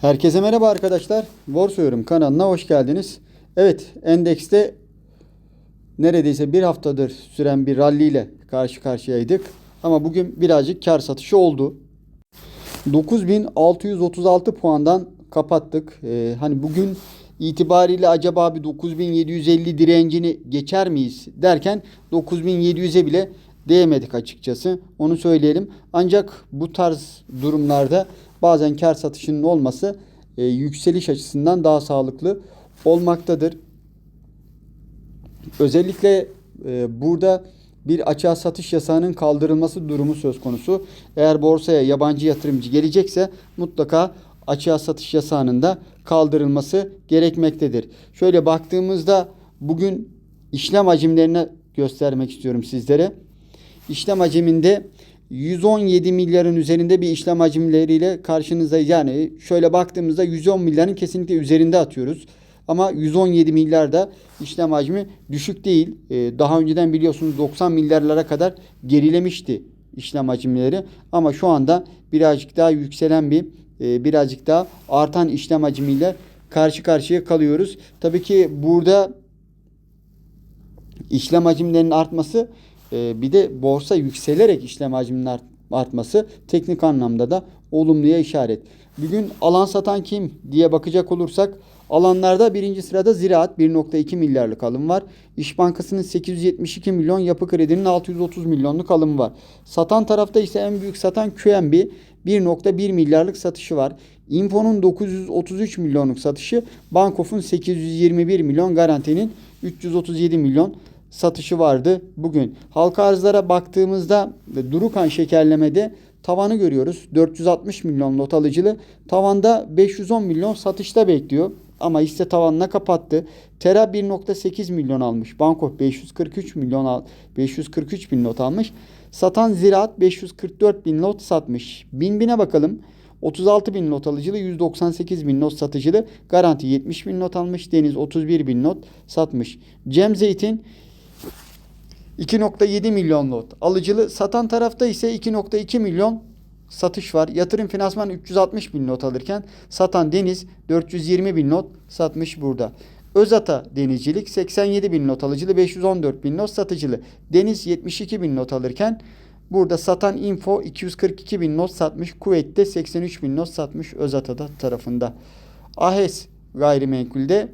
Herkese merhaba arkadaşlar. Borsa Yorum kanalına hoş geldiniz. Evet, endekste neredeyse bir haftadır süren bir rally ile karşı karşıyaydık. Ama bugün birazcık kar satışı oldu. 9636 puandan kapattık. Ee, hani bugün itibariyle acaba bir 9750 direncini geçer miyiz derken 9700'e bile değemedik açıkçası. Onu söyleyelim. Ancak bu tarz durumlarda bazen kar satışının olması e, yükseliş açısından daha sağlıklı olmaktadır. Özellikle e, burada bir açığa satış yasağının kaldırılması durumu söz konusu. Eğer borsaya yabancı yatırımcı gelecekse mutlaka açığa satış yasağının da kaldırılması gerekmektedir. Şöyle baktığımızda bugün işlem hacimlerini göstermek istiyorum sizlere. İşlem haciminde 117 milyarın üzerinde bir işlem hacimleriyle karşınızda yani şöyle baktığımızda 110 milyarın kesinlikle üzerinde atıyoruz. Ama 117 milyar da işlem hacmi düşük değil. Ee, daha önceden biliyorsunuz 90 milyarlara kadar gerilemişti işlem hacimleri. Ama şu anda birazcık daha yükselen bir e, birazcık daha artan işlem hacmiyle karşı karşıya kalıyoruz. Tabii ki burada işlem hacimlerinin artması e, bir de borsa yükselerek işlem hacminin art- artması teknik anlamda da olumluya işaret. Bugün alan satan kim diye bakacak olursak alanlarda birinci sırada Ziraat 1.2 milyarlık alım var. İş Bankası'nın 872 milyon, Yapı Kredi'nin 630 milyonluk alımı var. Satan tarafta ise en büyük satan QNB 1.1 milyarlık satışı var. Info'nun 933 milyonluk satışı, Bankof'un 821 milyon, Garanti'nin 337 milyon satışı vardı bugün. Halka arzlara baktığımızda Durukan şekerlemede tavanı görüyoruz. 460 milyon lot alıcılı. Tavanda 510 milyon satışta bekliyor. Ama hisse tavanına kapattı. Tera 1.8 milyon almış. Bankof 543 milyon al 543 bin lot almış. Satan Ziraat 544 bin lot satmış. Bin bine bakalım. 36 bin not alıcılı, 198 bin not satıcılı, garanti 70 bin not almış, Deniz 31 bin not satmış. Cem Zeytin 2.7 milyon lot alıcılı. Satan tarafta ise 2.2 milyon satış var. Yatırım finansman 360 bin not alırken satan Deniz 420 bin not satmış burada. Özata denizcilik 87 bin not alıcılı 514 bin not satıcılı. Deniz 72 bin not alırken burada satan Info 242 bin not satmış. Kuveyt'te 83 bin not satmış Özata'da tarafında. Ahes gayrimenkulde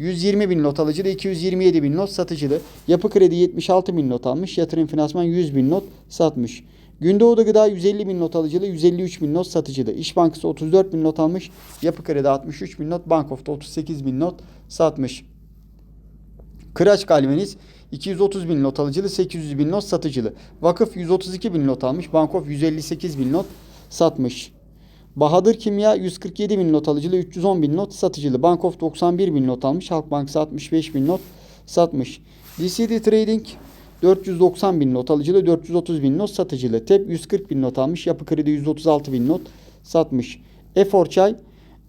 120 bin not alıcılı, 227 bin not satıcılı. Yapı Kredi 76 bin not almış. Yatırım Finansman 100 bin not satmış. Gündoğdu Gıda 150 bin not alıcılı, 153 bin not satıcılı. İş Bankası 34 bin not almış. Yapı Kredi 63 bin not. Bankof'ta 38 bin not satmış. Kıraç Galvaniz 230 bin not alıcılı, 800 bin not satıcılı. Vakıf 132 bin not almış. Bankof 158 bin not satmış. Bahadır Kimya 147 bin not alıcılı, 310 bin not satıcılı. Bankof 91 bin not almış. Halk Bankası 65 bin not satmış. DCD Trading 490 bin not alıcılı, 430 bin not satıcılı. TEP 140 bin not almış. Yapı Kredi 136 bin not satmış. Efor Çay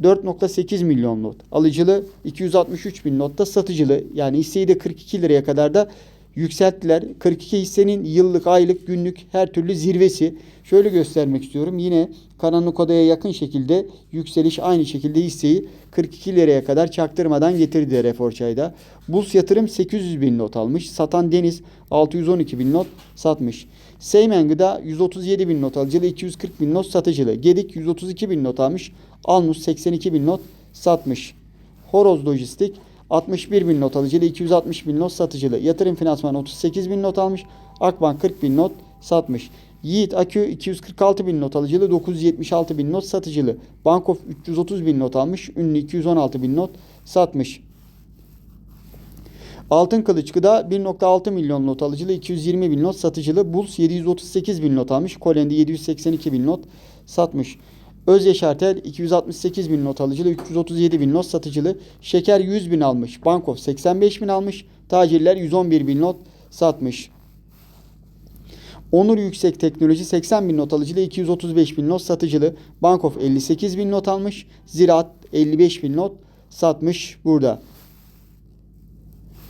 4.8 milyon not alıcılı, 263 bin notta satıcılı. Yani hisseyi de 42 liraya kadar da yükselttiler. 42 hissenin yıllık, aylık, günlük her türlü zirvesi. Şöyle göstermek istiyorum. Yine karanlık odaya yakın şekilde yükseliş aynı şekilde hisseyi 42 liraya kadar çaktırmadan getirdi Reforçay'da. Burs yatırım 800 bin not almış. Satan Deniz 612 bin not satmış. Seymen Gıda 137 bin not alıcılı, 240 bin not satıcılı. Gedik 132 bin not almış. Alnus 82 bin not satmış. Horoz Lojistik 61 bin not alıcılı, 260 bin not satıcılı. Yatırım finansman 38 bin not almış. Akbank 40 bin not satmış. Yiğit Akü 246 bin not alıcılı, 976 bin not satıcılı. Bankof 330 bin not almış. Ünlü 216 bin not satmış. Altın Kılıç Gıda 1.6 milyon not alıcılı, 220 bin not satıcılı. Bulls 738 bin not almış. Kolendi 782 bin not satmış. Öz Yaşartel 268 bin not alıcılı, 337 bin not satıcılı. Şeker 100 bin almış. Bankof 85 bin almış. Tacirler 111 bin not satmış. Onur Yüksek Teknoloji 80 bin not alıcılı, 235 bin not satıcılı. Bankof 58 bin not almış. Ziraat 55 bin not satmış burada.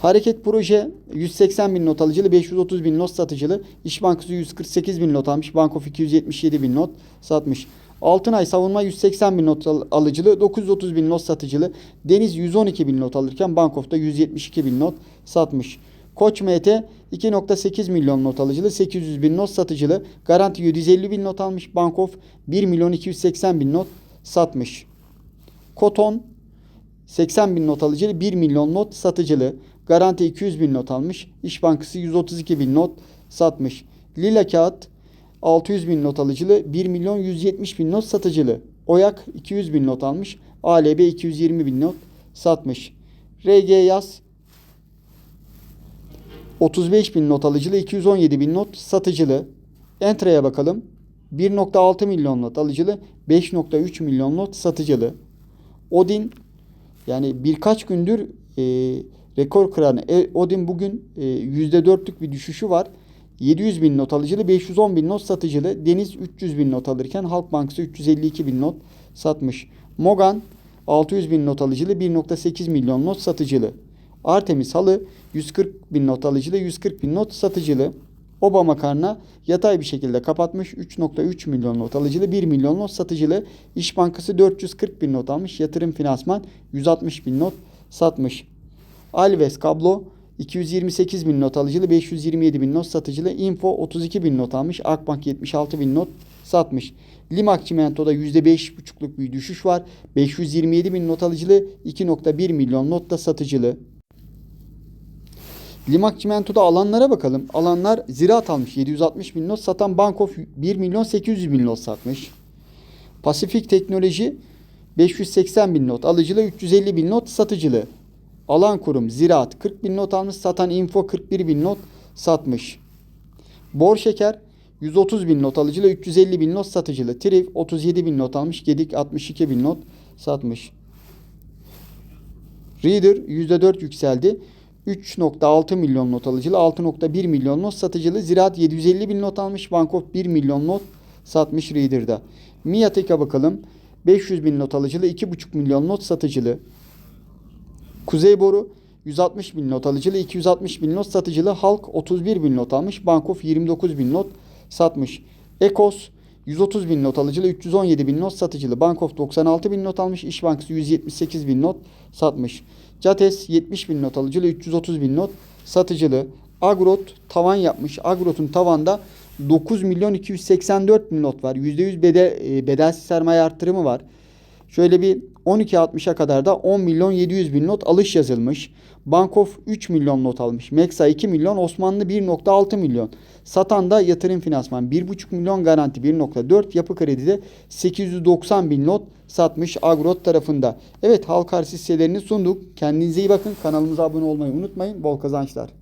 Hareket Proje 180 bin not alıcılı, 530 bin not satıcılı. İş Bankası 148 bin not almış. Bankof 277 bin not satmış. Altınay Savunma 180 bin not al- alıcılı, 930 bin not satıcılı. Deniz 112 bin not alırken Bankof'ta 172 bin not satmış. Koç MT 2.8 milyon not alıcılı, 800 bin not satıcılı. Garanti 750 bin not almış. Bankof 1 milyon 280 bin not satmış. Koton 80 bin not alıcılı, 1 milyon not satıcılı. Garanti 200 bin not almış. İş Bankası 132 bin not satmış. Lila Kağıt 600 bin not alıcılı, 1 milyon 170 bin not satıcılı. Oyak 200 bin not almış. ALB 220 bin not satmış. RG Yaz 35 bin not alıcılı, 217 bin not satıcılı. Entre'ye bakalım. 1.6 milyon not alıcılı, 5.3 milyon not satıcılı. Odin yani birkaç gündür e, rekor kıran e, Odin bugün e, %4'lük bir düşüşü var. 700 bin not alıcılı, 510 bin not satıcılı. Deniz 300 bin not alırken Halk Bankası 352 bin not satmış. Mogan 600 bin not alıcılı, 1.8 milyon not satıcılı. Artemis Halı 140 bin not alıcılı, 140 bin not satıcılı. Oba Makarna yatay bir şekilde kapatmış. 3.3 milyon not alıcılı, 1 milyon not satıcılı. İş Bankası 440 bin not almış. Yatırım Finansman 160 bin not satmış. Alves Kablo 228 bin not alıcılı, 527 bin not satıcılı. Info 32 bin not almış. Akbank 76 bin not satmış. Limak Çimento'da %5,5'luk bir düşüş var. 527 bin not alıcılı, 2.1 milyon not da satıcılı. Limak Çimento'da alanlara bakalım. Alanlar ziraat almış 760 bin not. Satan Bankof 1 milyon 800 bin not satmış. Pasifik Teknoloji 580 bin not. Alıcılı 350 bin not. Satıcılı. Alan kurum ziraat 40 bin not almış. Satan info 41 bin not satmış. Bor şeker 130 bin not alıcılı 350 bin not satıcılı. Triv 37 bin not almış. Gedik 62 bin not satmış. Reader %4 yükseldi. 3.6 milyon not alıcılı, 6.1 milyon not satıcılı. Ziraat 750 bin not almış. Bankof 1 milyon not satmış Reader'da. Miatek'e bakalım. 500 bin not alıcılı, 2.5 milyon not satıcılı. Kuzey Boru 160 bin not alıcılı, 260 bin not satıcılı. Halk 31 bin not almış. Bankof 29 bin not satmış. Ekos 130 bin not alıcılı, 317 bin not satıcılı. Bankof 96 bin not almış. İş Bankası 178 bin not satmış. Cates 70 bin not alıcılı, 330 bin not satıcılı. Agrot tavan yapmış. Agrot'un tavanda 9 milyon 284 bin not var. %100 bedel, e, bedelsiz sermaye arttırımı var. Şöyle bir 12.60'a kadar da 10 milyon 700 bin not alış yazılmış. Bankof 3 milyon not almış. Meksa 2 milyon, Osmanlı 1.6 milyon. Satan da yatırım finansman 1.5 milyon garanti 1.4 yapı kredide 890 bin not satmış Agrot tarafında. Evet halka arz hisselerini sunduk. Kendinize iyi bakın. Kanalımıza abone olmayı unutmayın. Bol kazançlar.